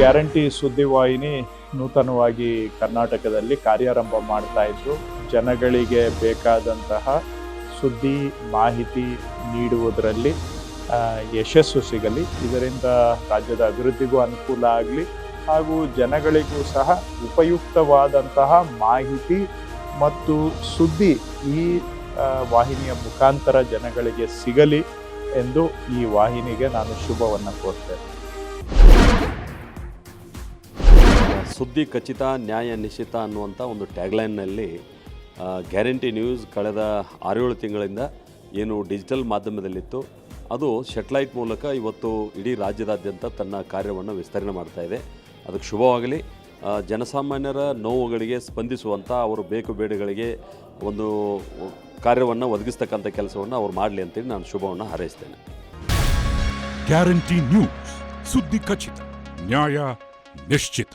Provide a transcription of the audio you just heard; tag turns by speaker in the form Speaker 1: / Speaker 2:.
Speaker 1: Guarantee ಸುದ್ದಿವಾಹಿನಿ ನೂತನವಾಗಿ ಕರ್ನಾಟಕದಲ್ಲಿ ಕಾರ್ಯಾರಂಭ ಮಾಡ್ತಾ ಇದ್ದು ಜನಗಳಿಗೆ ಬೇಕಾದಂತಹ ಸುದ್ದಿ, ಮಾಹಿತಿ ನೀಡುವುದರಲ್ಲಿ ಯಶಸ್ಸು ಸಿಗಲಿ. ಇದರಿಂದ ರಾಜ್ಯದ ಅಭಿವೃದ್ಧಿಗೂ ಅನುಕೂಲ ಆಗಲಿ. ಹಾಗೂ ಜನಗಳಿಗೂ ಸಹ ಉಪಯುಕ್ತವಾದಂತಹ ಮಾಹಿತಿ ಮತ್ತು ಸುದ್ದಿ ಈ ವಾಹಿನಿಯ ಮುಖಾಂತರ ಜನಗಳಿಗೆ ಸಿಗಲಿ ಎಂದು ಈ ವಾಹಿನಿಗೆ ನಾನು ಶುಭವನ್ನು ಕೋರ್ತೇನೆ.
Speaker 2: ಸುದ್ದಿ ಖಚಿತ, ನ್ಯಾಯ ನಿಶ್ಚಿತ ಅನ್ನುವಂಥ ಒಂದು ಟ್ಯಾಗ್ಲೈನ್ನಲ್ಲಿ ಗ್ಯಾರಂಟಿ ನ್ಯೂಸ್ ಕಳೆದ ಆರೇಳು ತಿಂಗಳಿಂದ ಏನು ಡಿಜಿಟಲ್ ಮಾಧ್ಯಮದಲ್ಲಿತ್ತು. ಅದು ಶೆಟ್ಲೈಟ್ ಮೂಲಕ ಇವತ್ತು ಇಡೀ ರಾಜ್ಯದಾದ್ಯಂತ ತನ್ನ ಕಾರ್ಯವನ್ನು ವಿಸ್ತರಣೆ ಮಾಡ್ತಾ ಇದೆ. ಅದಕ್ಕೆ ಶುಭವಾಗಲಿ. ಜನಸಾಮಾನ್ಯರ ನೋವುಗಳಿಗೆ ಸ್ಪಂದಿಸುವಂಥ ಅವರು ಬೇಕು ಬೇಡಗಳಿಗೆ ಒಂದು ಕಾರ್ಯವನ್ನು ಒದಗಿಸ್ತಕ್ಕಂಥ ಕೆಲಸವನ್ನು ಅವ್ರು ಮಾಡಲಿ ಅಂತೇಳಿ ನಾನು ಶುಭವನ್ನು ಹಾರೈಸ್ತೇನೆ.
Speaker 3: ಗ್ಯಾರಂಟಿ ನ್ಯೂಸ್ ಸುದ್ದಿ ಖಚಿತ, ನ್ಯಾಯ ನಿಶ್ಚಿತ.